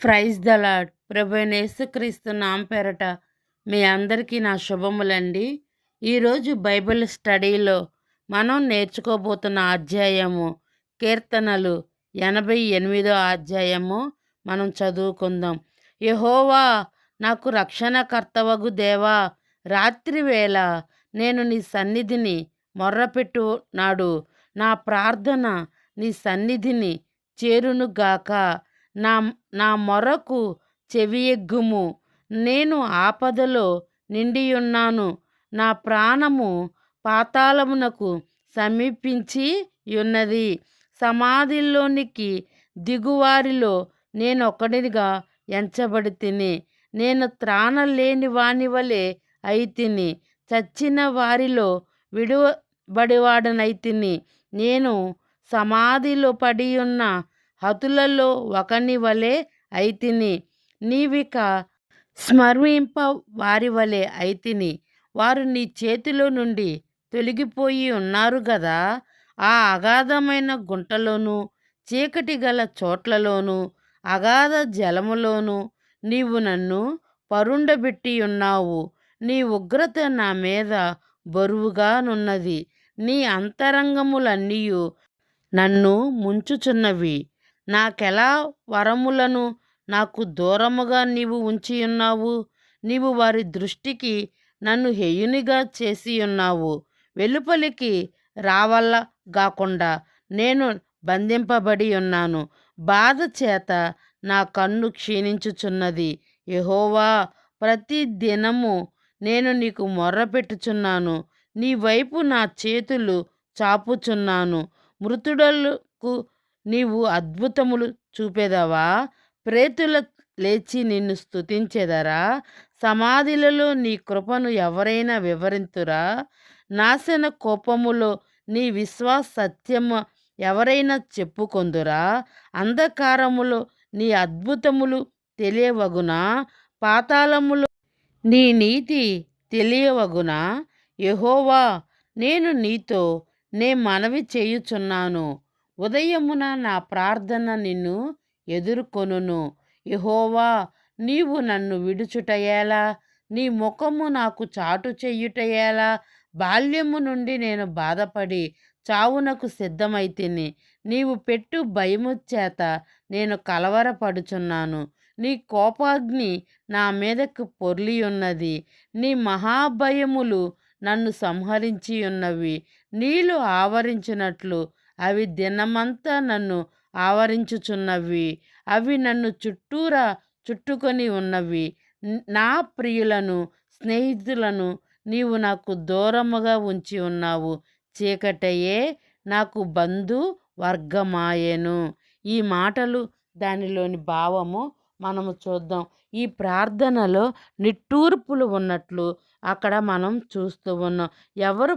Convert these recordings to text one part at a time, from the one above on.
Praise the lord ప్రభు అయిన యేసుక్రీస్తు నామ పేరట మీ అందరికీ నా శుభములండి. ఈరోజు బైబిల్ స్టడీలో మనం నేర్చుకోబోతున్న అధ్యాయము కీర్తనలు ఎనభై ఎనిమిదో అధ్యాయము మనం చదువుకుందాం. యహోవా నాకు రక్షణకర్తవగు దేవా రాత్రివేళ నేను నీ సన్నిధిని మొర్రపెట్టు నాడు నా ప్రార్థన నీ సన్నిధిని చేరునుగాక. నా నా మొరకు చెవియెగ్గుము. నేను ఆపదలో నిండియున్నాను. నా ప్రాణము పాతాళమునకు సమీపించి ఉన్నది సమాధిలోనికి దిగువారిలో నేను ఒకడిగా ఎంచబడి తిని నేను త్రాణలేని వాని వలె అయితిని. చచ్చిన వారిలో విడువబడివాడనైతిని. నేను సమాధిలో పడి ఉన్న హతులలో ఒకని వలె అయితిని. నీవిక స్మరింప వారి వలె అయితిని. వారు నీ చేతిలో నుండి తొలగిపోయి ఉన్నారు గదా. ఆ అగాధమైన గుంటలోనూ చీకటి గల చోట్లలోనూ అగాధ జలములోనూ నీవు నన్ను పరుండబెట్టి ఉన్నావు. నీ ఉగ్రత నా మీద బరువుగానున్నది. నీ అంతరంగములన్నీ నన్ను ముంచుచున్నవి. నాకెలా వరములను నాకు దూరముగా నీవు ఉంచి ఉన్నావు? నీవు వారి దృష్టికి నన్ను హేయునిగా చేసి ఉన్నావు. వెలుపలికి రావల్ల గాకుండా నేను బంధింపబడి ఉన్నాను. బాధ చేత నా కన్ను క్షీణించుచున్నది. యహోవా ప్రతి దినము నేను నీకు మొర్రపెట్టుచున్నాను నీ వైపు నా చేతులు చాపుచున్నాను. మృతుడలకు నీవు అద్భుతములు చూపేదవా? ప్రేతుల లేచి నిన్ను స్తుతించెదరా? సమాధిలలో నీ కృపను ఎవరైనా వివరింతురా? నాశన కోపములో నీ విశ్వాస సత్యము ఎవరైనా చెప్పుకొందురా? అంధకారములో నీ అద్భుతములు తెలియవగునా? పాతాళములో నీ నీతి తెలియవగునా? యహోవా నేను నీతో నే మనవి చేయుచున్నాను. ఉదయమున నా ప్రార్థన నిన్ను ఎదుర్కొనును. యహోవా నీవు నన్ను విడుచుటయేలా? నీ ముఖము నాకు చాటు చెయ్యుటయేలా బాల్యము నుండి నేను బాధపడి చావునకు సిద్ధమైతిని. నీవు పెట్టు భయము చేత నేను కలవరపడుచున్నాను. నీ కోపాగ్ని నా మీదకు పొర్లి ఉన్నది నీ మహాభయములు నన్ను సంహరించి ఉన్నవి నీళ్ళు ఆవరించినట్లు అవి దినమంతా నన్ను ఆవరించుచున్నవి. అవి నన్ను చుట్టూరా చుట్టుకొని ఉన్నవి. నా ప్రియులను స్నేహితులను నీవు నాకు దూరముగా ఉంచి ఉన్నావు. చీకటయే నాకు బంధు వర్గమాయెను. ఈ మాటలు దానిలోని భావము మనము చూద్దాం. ఈ ప్రార్థనలో నిట్టూర్పులు ఉన్నట్లు అక్కడ మనం చూస్తూ ఉన్నాం. ఎవరు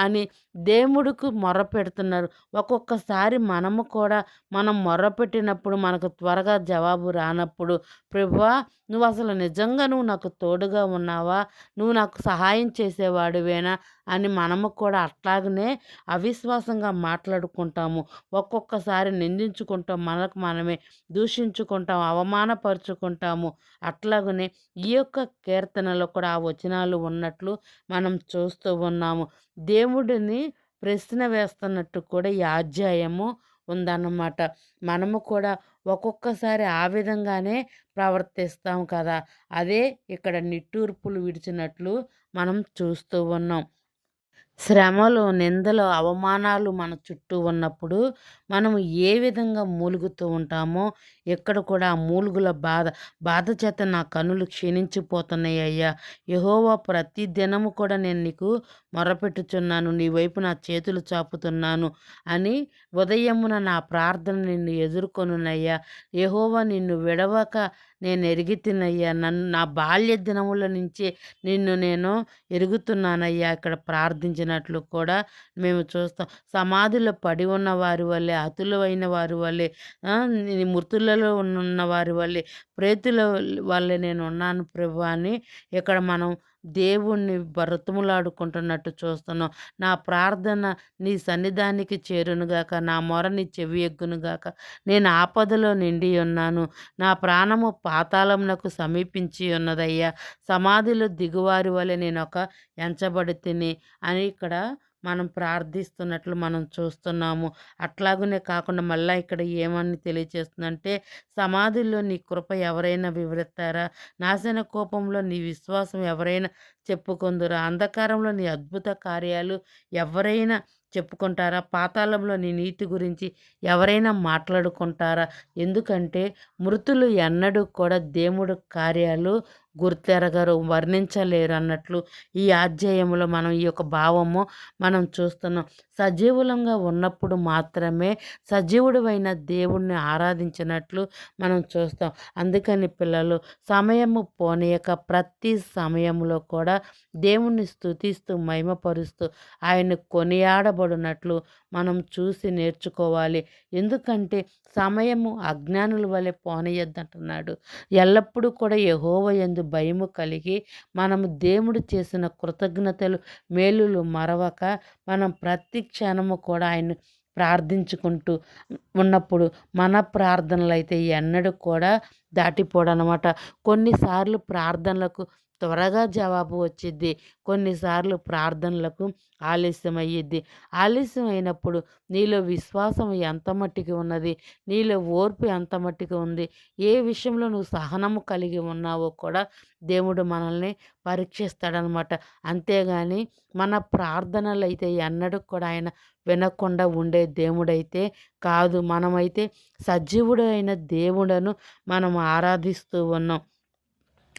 అని దేవుడికి మొర పెడుతున్నారు ఒక్కొక్కసారి మనము కూడా మనం మొర పెట్టినప్పుడు మనకు త్వరగా జవాబు రానప్పుడు ప్రభువా నువ్వు అసలు నిజంగా నువ్వు నాకు తోడుగా ఉన్నావా? నువ్వు నాకు సహాయం చేసేవాడివేనా? అని మనము కూడా అట్లాగనే అవిశ్వాసంగా మాట్లాడుకుంటాము. ఒక్కొక్కసారి నిందించుకుంటాం. మనకు మనమే దూషించుకుంటాం. అవమానపరుచుకుంటాము. అట్లాగనే ఈ యొక్క కీర్తనలో కూడా ఆ వచనాలు ఉన్నట్లు మనం చూస్తూ ఉన్నాము. దేవుడిని ప్రశ్న వేస్తున్నట్టు కూడా ఈ అధ్యాయము ఉందన్నమాట. మనము కూడా ఒక్కొక్కసారి ఆ విధంగానే ప్రవర్తిస్తాం కదా. అదే ఇక్కడ నిట్టూర్పులు విడిచినట్లు మనం చూస్తూ ఉన్నాం. శ్రమలు నిందలు అవమానాలు మన చుట్టూ ఉన్నప్పుడు మనం ఏ విధంగా మూలుగుతూ ఉంటామో ఎక్కడ కూడా ఆ మూలుగుల బాధ బాధ చేత నా కనులు క్షీణించిపోతున్నాయి అయ్యా. యహోవా ప్రతి దినము కూడా నేను నీకు మొరపెట్టుచున్నాను నీ వైపు నా చేతులు చాపుతున్నాను అని ఉదయమున నా ప్రార్థన నిన్ను ఎదుర్కొనునయ్యా యహోవా నిన్ను విడవక నేను ఎరిగితినయ్యా నన్ను నా బాల్య దినముల నుంచి నిన్ను నేను ఎరుగుతున్నానయ్యా. ఇక్కడ ప్రార్థించినట్లు కూడా మేము చూస్తాం. సమాధిలో పడి ఉన్న వారి వల్లే అతులైన వారి వల్లే మృతులలో ఉన్న వారి వల్లే ప్రేతుల వల్లే నేను ఉన్నాను ప్రభు అని ఇక్కడ మనం దేవుణ్ణి బ్రతములాడుకుంటున్నట్టు చూస్తున్నాం. నా ప్రార్థన నీ సన్నిధానికి చేరునుగాక నా మొర నీ చెవి ఎగ్గునుగాక నేను ఆపదలో నిండి ఉన్నాను. నా ప్రాణము పాతాళమునకు సమీపించి ఉన్నదయ్యా. సమాధిలో దిగువారి వలె నేను ఒక ఎంచబడి తిని అని ఇక్కడ మనం ప్రార్థిస్తున్నట్లు మనం చూస్తున్నాము. అట్లాగనే కాకుండా మళ్ళీ ఇక్కడ ఏమని తెలియచేస్తుందంటే సమాధిలో నీ కృప ఎవరైనా వివరిస్తారా? నాశన కోపంలో నీ విశ్వాసం ఎవరైనా చెప్పుకుందురా? అంధకారంలో నీ అద్భుత కార్యాలు ఎవరైనా చెప్పుకుంటారా? పాతాళంలోని నీతి గురించి ఎవరైనా మాట్లాడుకుంటారా? ఎందుకంటే మృతులు ఎన్నడూ కూడా దేవుడు కార్యాలు గుర్తెరగరు వర్ణించలేరు అన్నట్లు ఈ అధ్యాయంలో మనం ఈ యొక్క భావము మనం చూస్తున్నాం. సజీవులంగా ఉన్నప్పుడు మాత్రమే సజీవుడైన దేవుణ్ణి ఆరాధించినట్లు మనం చూస్తాం. అందుకని పిల్లలు సమయము పోనీయక ప్రతి సమయంలో కూడా దేవుణ్ణి స్తుతిస్తూ మహిమపరుస్తూ ఆయన కొనియాడబడినట్లు మనం చూసి నేర్చుకోవాలి. ఎందుకంటే సమయము అజ్ఞానుల వలె పోనీయద్దంటున్నాడు. ఎల్లప్పుడూ కూడా యహోవ ఎందు భయము కలిగి మనము దేవుడు చేసిన కృతజ్ఞతలు మేలులు మరవక మనం ప్రతి క్షణము కూడా ఆయన ప్రార్థించుకుంటూ ఉన్నప్పుడు మన ప్రార్థనలు అయితే ఎన్నడూ కూడా దాటిపోడనమాట. కొన్నిసార్లు ప్రార్థనలకు త్వరగా జవాబు వచ్చిద్ది. కొన్నిసార్లు ప్రార్థనలకు ఆలస్యం అయ్యిద్ది ఆలస్యం అయినప్పుడు నీలో విశ్వాసం ఎంత మట్టికి ఉన్నది? నీలో ఓర్పు ఎంత మట్టికి ఉంది? ఏ విషయంలో నువ్వు సహనము కలిగి ఉన్నావో కూడా దేవుడు మనల్ని పరీక్షిస్తాడనమాట. అంతేగాని మన ప్రార్థనలు అయితే ఎన్నడూ కూడా ఆయన వినకుండా ఉండే దేవుడైతే కాదు. మనమైతే సజీవుడు అయిన దేవుడను మనం ఆరాధిస్తూ ఉన్నాం.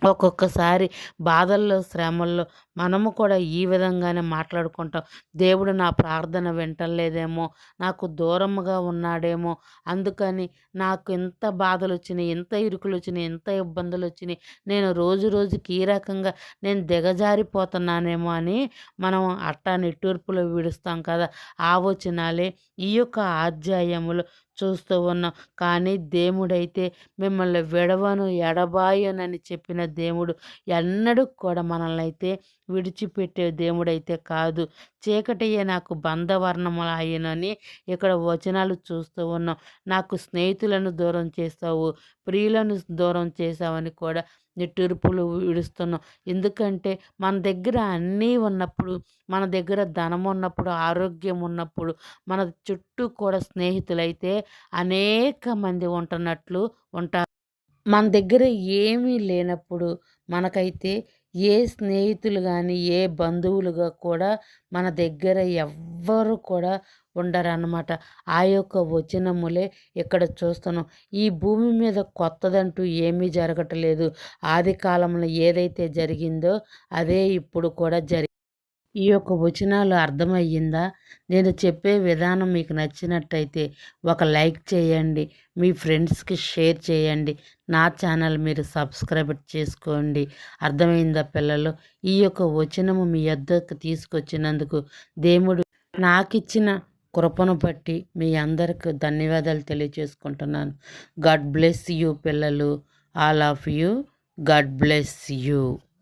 ఒక్కొక్కసారి బాధల్లో శ్రమల్లో మనము కూడా ఈ విధంగానే మాట్లాడుకుంటాం. దేవుడు నా ప్రార్థన వింటలేదేమో నాకు దూరంగా ఉన్నాడేమో అందుకని నాకు ఎంత బాధలు వచ్చినాయి ఎంత ఇరుకులు వచ్చినాయి ఎంత ఇబ్బందులు వచ్చినాయి నేను రోజు రోజుకి ఈ రకంగా నేను దిగజారిపోతున్నానేమో అని మనం అట్టా నిట్టూర్పులో విడుస్తాం కదా. ఆవోచనాలే ఈ యొక్క అధ్యాయములు చూస్తూ ఉన్నాం. కానీ దేవుడైతే మిమ్మల్ని విడవను ఎడబాయనని చెప్పిన దేవుడు ఎన్నడూ కూడా మనల్ని అయితే విడిచిపెట్టే దేవుడైతే కాదు. చీకటియే నాకు బంధవర్ణములాయనని ఇక్కడ వచనాలు చూస్తూ ఉన్నాం. నాకు స్నేహితులను దూరం చేస్తావు ప్రియులను దూరం చేసావని కూడా నిట్టూర్పులు విడుస్తున్నాం. ఎందుకంటే మన దగ్గర అన్నీ ఉన్నప్పుడు మన దగ్గర ధనం ఉన్నప్పుడు ఆరోగ్యం ఉన్నప్పుడు మన చుట్టూ కూడా స్నేహితులైతే అనేక మంది ఉంటున్నట్లు ఉంటారు. మన దగ్గర ఏమీ లేనప్పుడు మనకైతే ఏ స్నేహితులు కానీ ఏ బంధువులుగా కూడా మన దగ్గర ఎవ్వరు కూడా ఉండరన్నమాట. ఆ యొక్క వచనములే ఇక్కడ చూస్తున్నాం. ఈ భూమి మీద కొత్తదంటూ ఏమీ జరగట్లేదు. ఆది కాలంలో ఏదైతే జరిగిందో అదే ఇప్పుడు కూడా జరి ఈ యొక్క వచనాలు అర్థమయ్యిందా? నేను చెప్పే విధానం మీకు నచ్చినట్టయితే ఒక లైక్ చేయండి మీ ఫ్రెండ్స్కి షేర్ చేయండి నా ఛానల్ మీరు సబ్స్క్రైబ్ చేసుకోండి. అర్థమైందా పిల్లలు? ఈ యొక్క వచనము మీ వద్దకు తీసుకొచ్చినందుకు దేవుడు నాకిచ్చిన కృపను బట్టి మీ అందరికీ ధన్యవాదాలు తెలియజేసుకుంటున్నాను గాడ్ బ్లెస్ యూ పిల్లలు. All of you. God bless you.